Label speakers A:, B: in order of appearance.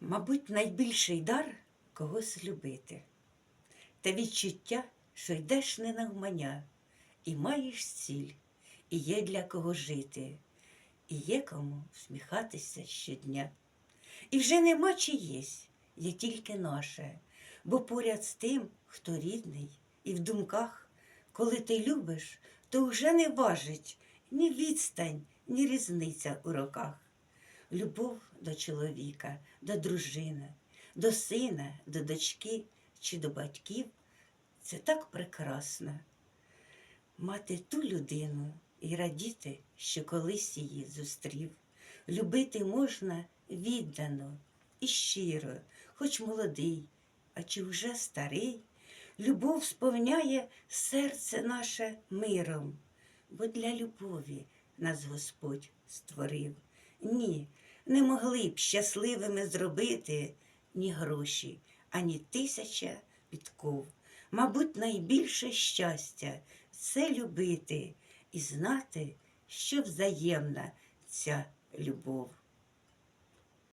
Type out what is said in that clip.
A: Мабуть, найбільший дар когось любити. Та відчуття, що йдеш не навмання, і маєш ціль, і є для кого жити, і є кому всміхатися щодня. І вже нема чиєсь, є тільки наше, бо поряд з тим, хто рідний, і в думках, коли ти любиш, то вже не важить ні відстань, ні різниця у роках. Любов до чоловіка, до дружини, до сина, до дочки чи до батьків це так прекрасно. Мати ту людину і радіти, що колись її зустрів. Любити можна віддано і щиро, хоч молодий, а чи вже старий. Любов сповняє серце наше миром, бо для любові нас Господь створив. Ні, не могли б щасливими зробити ні гроші, ані тисяча підков. Мабуть, найбільше щастя це любити і знати, що взаємна ця любов.